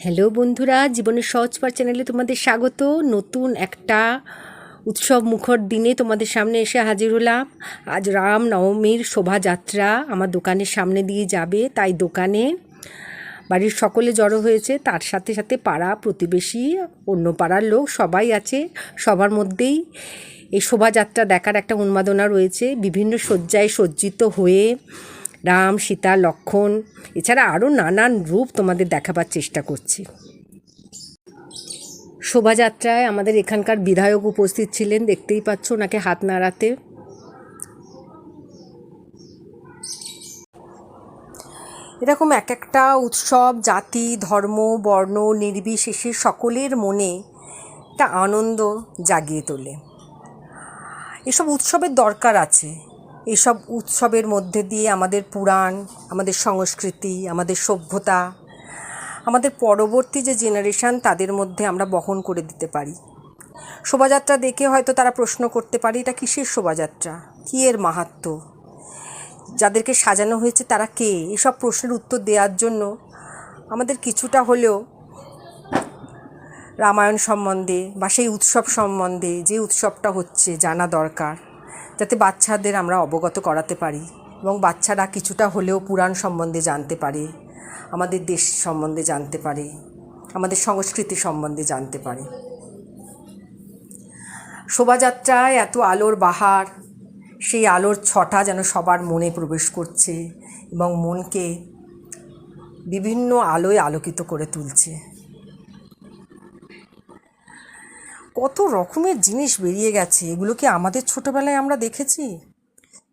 Hello বন্ধুরা, জীবনের সহজ পার চ্যানেলে তোমাদের স্বাগত। নতুন একটা উৎসব মুখর দিনে তোমাদের সামনে এসে হাজির হলাম। আজ রাম নবমীর শোভাযাত্রা আমার দোকানের সামনে দিয়ে যাবে, তাই দোকানে বাড়ির সকলে জড়ো হয়েছে। তার সাথে সাথে পাড়া প্রতিবেশী অন্য পাড়ার লোক সবাই আছে। সবার মধ্যেই এই শোভাযাত্রা দেখার একটা উন্মাদনা রয়েছে। বিভিন্ন শয্যায় সজ্জিত হয়ে রাম, সীতা, লক্ষণ, এছাড়া আরও নানান রূপ তোমাদের দেখাবার চেষ্টা করছি। শোভাযাত্রায় আমাদের এখানকার বিধায়ক উপস্থিত ছিলেন, দেখতেই পাচ্ছ ওনাকে হাত নাড়াতে। এরকম এক একটা উৎসব, জাতি, ধর্ম, বর্ণ, নির্বিশেষে সকলের মনে একটা আনন্দ জাগিয়ে তোলে। এসব উৎসবের দরকার আছে। এসব উৎসবের মধ্যে দিয়ে আমাদের পুরাণ, আমাদের সংস্কৃতি, আমাদের সভ্যতা, আমাদের পরবর্তী যে জেনারেশান তাদের মধ্যে আমরা বহন করে দিতে পারি। শোভাযাত্রা দেখে হয়তো তারা প্রশ্ন করতে পারে, এটা কিসের শোভাযাত্রা? কী এর মাহাত্ম? যাদেরকে সাজানো হয়েছে তারা কে? এসব প্রশ্নের উত্তর দেওয়ার জন্য আমাদের কিছুটা হলেও রামায়ণ সম্বন্ধে বা সেই উৎসব সম্বন্ধে যে উৎসবটা হচ্ছে জানা দরকার। যাতে বাচ্চাদের আমরা অবগত করাতে পারি এবং বাচ্চারা কিছুটা হলেও পুরাণ সম্বন্ধে জানতে পারে, আমাদের দেশ সম্বন্ধে জানতে পারে, আমাদের সংস্কৃতি সম্বন্ধে জানতে পারে। শোভাযাত্রায় এত আলোর বাহার, সেই আলোর ছটা যেন সবার মনে প্রবেশ করছে এবং মনকে বিভিন্ন আলোয় আলোকিত করে তুলছে। কত রকমের জিনিস বেরিয়ে গেছে, এগুলো কি আমাদের ছোটোবেলায় আমরা দেখেছি?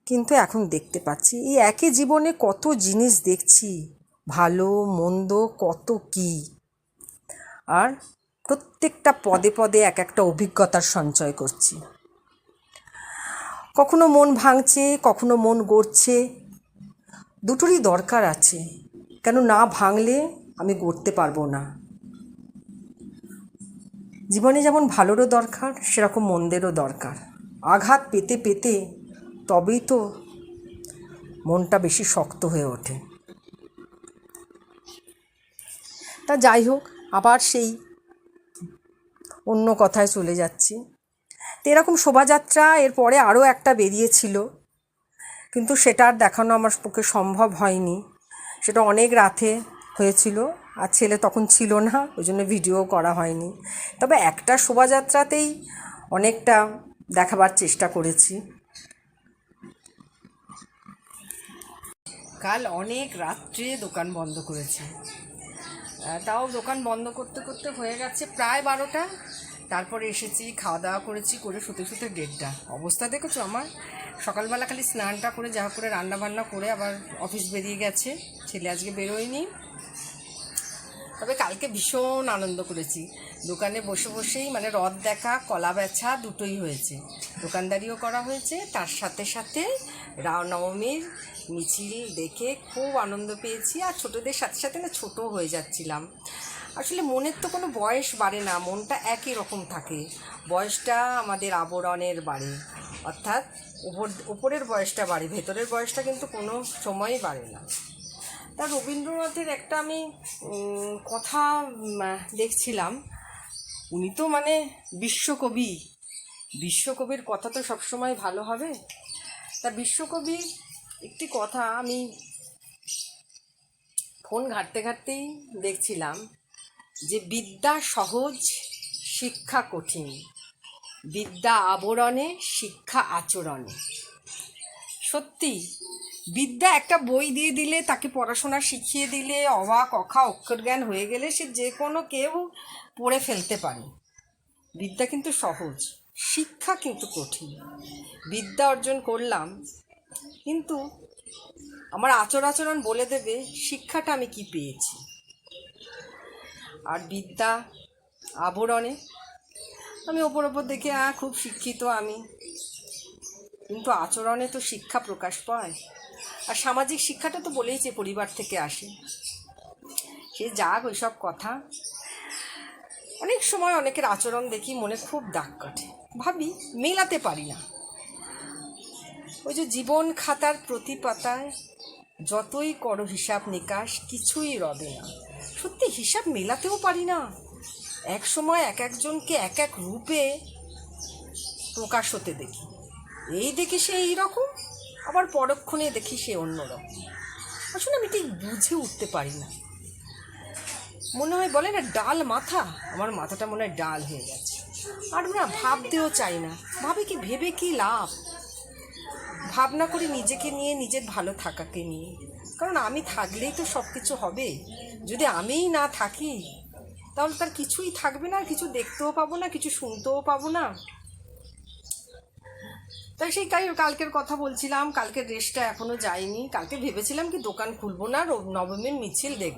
কিন্তু এখন দেখতে পাচ্ছি, এই একই জীবনে কত জিনিস দেখছি, ভালো, মন্দ, কত কি? আর প্রত্যেকটা পদে পদে এক একটা অভিজ্ঞতার সঞ্চয় করছি। কখনো মন ভাঙছে, কখনো মন গড়ছে, দুটোরই দরকার আছে। কেন না ভাঙলে আমি গড়তে পারব না। জীবনে যেমন ভালোরও দরকার, সেরকম মন্দেরও দরকার। আঘাত পেতে পেতে তবেই তো মনটা বেশি শক্ত হয়ে ওঠে। তা যাই হোক, আবার সেই অন্য কথায় চলে যাচ্ছি। তো এরকম শোভাযাত্রা এরপরে আরও একটা বেরিয়েছিল, কিন্তু সেটা আর দেখানো আমার পক্ষে সম্ভব হয়নি। সেটা অনেক রাতে হয়েছিল। আর ছেলে তখন ছিল না ওই জন্য ভিডিও করা হয়নি। তবে একটা শোভাযাত্রাতেই অনেকটা দেখাবার চেষ্টা করেছি। কাল অনেক রাত্রে দোকান বন্ধ করেছে। তাও দোকান বন্ধ করতে করতে হয়ে গেছে প্রায় বারোটা। তারপরে এসেছি, খাওয়া দাওয়া করেছি, করে শুতে শুতে দেড়টা। অবস্থা দেখেছ আমার? সকালবেলা খালি স্নানটা করে, যা করে রান্না বান্না করে আবার অফিস বেরিয়ে গেছে। ছেলে আজকে বেরোয়নি। তবে কালকে ভীষণ আনন্দ করেছি। দোকানে বসে বসেই মানে রথ দেখা, কলা বেচা দুটোই হয়েছে। দোকানদারিও করা হয়েছে। তার সাথে সাথে রামনবমীর মিছিল দেখে খুব আনন্দ পেয়েছি। আর ছোটোদের সাথে সাথে না ছোটো হয়ে যাচ্ছিলাম। আসলে মনের তো কোনো বয়স বাড়ে না, মনটা একই রকম থাকে। বয়সটা আমাদের আবরণের বাড়ে। অর্থাৎ উপর উপরের বয়সটা বাড়ে, ভেতরের বয়সটা কিন্তু কোনো সময়ই বাড়ে না। তা রবীন্দ্রনাথের একটা আমি কথা দেখছিলাম। উনি তো মানে বিশ্বকবি। বিশ্বকবির কথা তো সবসময় ভালো হবে। তা বিশ্বকবি একটি কথা আমি ফোন ঘাঁটতে ঘাঁটতেই দেখছিলাম যে বিদ্যা সহজ, শিক্ষা কঠিন। বিদ্যা আবরণে, শিক্ষা আচরণে। সত্যি বিদ্যা একটা বই দিয়ে দিলে, তাকে পড়াশোনা শিখিয়ে দিলে, অবাক অখা অক্ষর জ্ঞান হয়ে গেলে সে যে কোনো কেউ পড়ে ফেলতে পারে। বিদ্যা কিন্তু সহজ, শিক্ষা কিন্তু কঠিন। বিদ্যা অর্জন করলাম, কিন্তু আমার আচর আচরণ বলে দেবে শিক্ষাটা আমি কি পেয়েছি। আর বিদ্যা আবরণে, আমি ওপর ওপর দেখে আ খুব শিক্ষিত আমি। কিন্তু আচরণে তো শিক্ষা প্রকাশ পায়। আর সামাজিক শিক্ষাটা তো বলেই যে পরিবার থেকে আসে। সে যাক, ওইসব কথা। অনেক সময় অনেকের আচরণ দেখি মনে খুব দাগ কাটে। ভাবি, মেলাতে পারি না। ওই যে জীবন খাতার প্রতি পাতায় যতই করো হিসাব নিকাশ, কিছুই রবে না। সত্যি হিসাব মেলাতেও পারি না। এক সময় এক একজনকে এক এক রূপে প্রকাশ হতে দেখি। এই দেখি সে এইরকম? আবার পরক্ষণে দেখি সে অন্যরকম। আসলে আমি ঠিক বুঝে উঠতে পারি না। মনে হয়, বলে না, ডাল মাথা? আমার মাথাটা মনে হয় ডাল হয়ে গেছে। আর না, ভাবতেও চাই না। ভাবে কি, ভেবে কি লাভ? ভাবনা করে নিজেকে নিয়ে, নিজের ভালো থাকাকে নিয়ে। কারণ আমি থাকলেই তো সব কিছু হবে। যদি আমিই না থাকি, তাহলে তার কিছুই থাকবে না। কিছু দেখতেও পাবো না, কিছু শুনতেও পাবো না। তাই সেই কাল কালকের কথা বলছিলাম কালকের রেসটা এখনও যায়নি। কালকে ভেবেছিলাম কি দোকান খুলবো না নবমীর মিছিল দেখ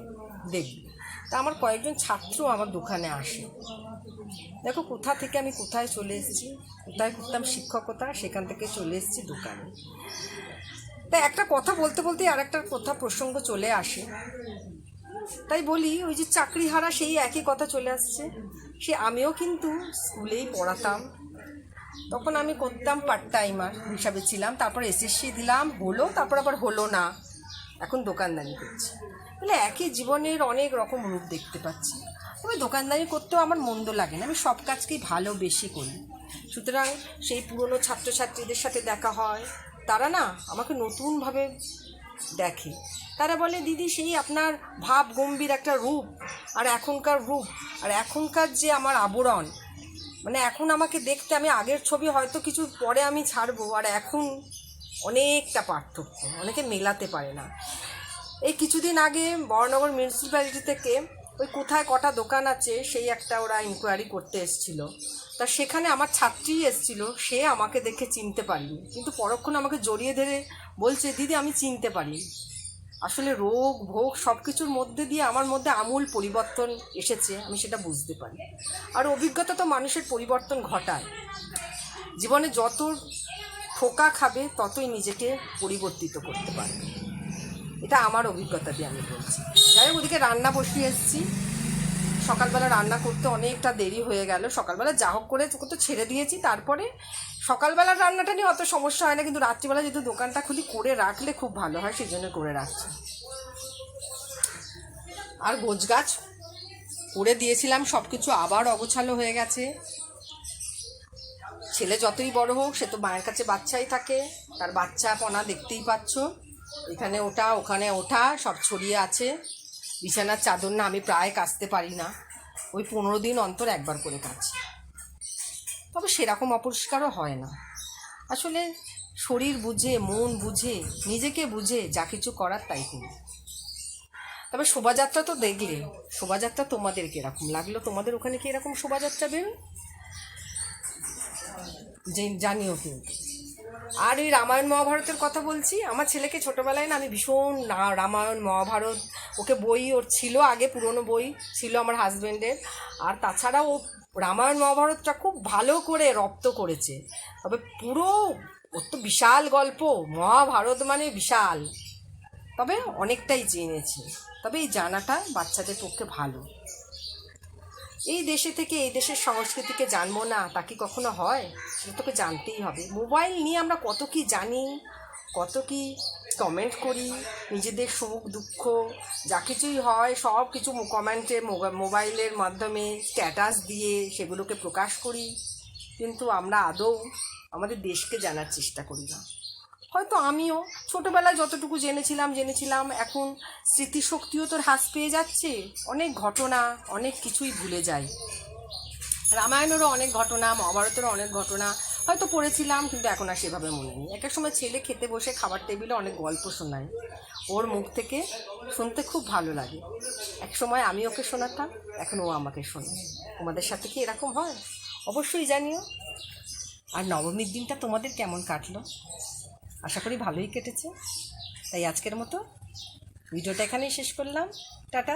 দেখব। তা আমার কয়েকজন ছাত্র আমার দোকানে আসে। দেখো কোথা থেকে আমি কোথায় চলে এসেছি, কোথায় করতাম শিক্ষকতা, সেখান থেকে চলে এসেছি দোকানে। তাই একটা কথা বলতে বলতে আর একটা কথা প্রসঙ্গ চলে আসে। তাই বলি, ওই যে চাকরি হারা সেই একই কথা চলে আসছে। সে আমিও কিন্তু স্কুলেই পড়াতাম তখন আমি করতাম পার্ট টাইমার হিসাবে ছিলাম, তারপর এসএসসি দিলাম, হলো, তারপর আবার হলো না। এখন দোকানদারি করছি। তাহলে একই জীবনের অনেক রকম রূপ দেখতে পাচ্ছি। তবে দোকানদারি করতেও আমার মন্দ লাগে না, আমি সব কাজকেই ভালো বেশি করি। সুতরাং সেই পুরনো ছাত্রছাত্রীদের সাথে দেখা হয়, তারা না আমাকে নতুনভাবে দেখে। তারা বলে, দিদি, সেই আপনার ভাব গম্ভীর একটা রূপ, আর এখনকার রূপ, আর এখনকার যে আমার আবরণ মানে এখন আমাকে দেখতে আমি আগের ছবি হয়তো কিছু পরে আমি ছাড়বো, আর এখন অনেকটা পার্থক্য, অনেকে মেলাতে পারে না। এই কিছুদিন আগে বড়নগর মিউনিসিপ্যালিটি থেকে ওই কোথায় কটা দোকান আছে সেই একটা ওরা ইনকোয়ারি করতে এসেছিল। তা সেখানে আমার ছাত্রী এসেছিল, সে আমাকে দেখে চিনতে পারিনি। কিন্তু পরক্ষণ আমাকে জড়িয়ে ধরে বলছে, দিদি, আমি চিনতে পারি আসলে রোগ, ভোগ সব কিছুর মধ্যে দিয়ে আমার মধ্যে আমূল পরিবর্তন এসেছে, আমি সেটা বুঝতে পারি। আর অভিজ্ঞতা তো মানুষের পরিবর্তন ঘটায়। জীবনে যত ঠোকা খাবে, ততই নিজেকে পরিবর্তিত করতে পারবে। এটা আমার অভিজ্ঞতা দিয়ে আমি বলছি। যাই হোক, ওদিকে রান্না বসিয়ে এসেছি। সকালবেলা রান্না করতে অনেকটা দেরি হয়ে গেল। সকালবেলা যা হোক করে তো ছেড়ে দিয়েছি, তারপরে সকালবেলার রান্নাটা নিয়ে অত সমস্যা হয় না, কিন্তু রাত্রিবেলা যেহেতু দোকানটা খুলি করে রাখলে খুব ভালো হয়, সেই জন্য করে রাখছি। আর গোছ গাছ করে দিয়েছিলাম সব কিছু আবার অগোছালো হয়ে গেছে। ছেলে যতই বড় হোক, সে তো মায়ের কাছে বাচ্চাই থাকে, তার বাচ্চা পনা দেখতেই পাচ্ছ। এখানে ওটা, ওখানে ওঠা, সব ছড়িয়ে আছে। বিছানার চাদর না, আমি প্রায় কাচতে পারি না। ওই পনেরো দিন অন্তর একবার করে কাচি। তবে সেরকম অপরিষ্কারও হয় না। আসলে শরীর বুঝে, মন বুঝে, নিজেকে বুঝে যা কিছু করার তাই করি। তবে শোভাযাত্রা তো দেখলে, শোভাযাত্রা তোমাদের কীরকম? লাগল তোমাদের ওখানে কি এরকম শোভাযাত্রা বেরোয়? যে জানিও কিন্তু আর ওই রামায়ণ মহাভারতের কথা বলছি, আমার ছেলেকে ছোটোবেলায় না আমি ভীষণ রামায়ণ, মহাভারত ওকে বই ওর ছিল আগে, পুরনো বই ছিল আমার হাজব্যান্ডের আর তাছাড়া ও রামায়ণ, মহাভারতটা খুব ভালো করে রপ্ত করেছে। তবে পুরো ওর তো বিশাল গল্প, মহাভারত মানে বিশাল। তবে অনেকটাই জেনেছে। তবে এই জানাটা বাচ্চাদের পক্ষে ভালো। এই দেশে থেকে এই দেশের সংস্কৃতিকে জানব না, তা কি কখনো হয়? সেটা তোকে জানতেই হবে। মোবাইল নিয়ে আমরা কত কি জানি। কত কি কমেন্ট করি, নিজেদের সুখ, দুঃখ, যা কিছুই হয়, সব কিছু কমেন্টে মোবাইলের মাধ্যমে স্ট্যাটাস দিয়ে সেগুলোকে প্রকাশ করি। কিন্তু আমরা আদৌ আমাদের দেশকে জানার চেষ্টা করি না। হয়তো আমিও ছোটোবেলায় যতটুকু জেনেছিলাম জেনেছিলাম, এখন স্মৃতিশক্তিও তোর হ্রাস পেয়ে যাচ্ছে। অনেক ঘটনা, অনেক কিছুই ভুলে যাই। রামায়ণেরও অনেক ঘটনা, মহাভারতেরও অনেক ঘটনা হয়তো পড়েছিলাম, কিন্তু এখন আর সেভাবে মনে নেই। এক এক সময় ছেলে খেতে বসে খাবার টেবিলে অনেক গল্প শোনায় ওর মুখ থেকে শুনতে খুব ভালো লাগে। এক সময় আমি ওকে শোনাতাম, এখন ও আমাকে শোনায় তোমাদের সাথে কি এরকম হয়? অবশ্যই জানিও। আর নবমীর দিনটা তোমাদের কেমন কাটলো? আশা করি ভালোই কেটেছে। তাই আজকের মতো ভিডিওটা এখানেই শেষ করলাম। টাটা।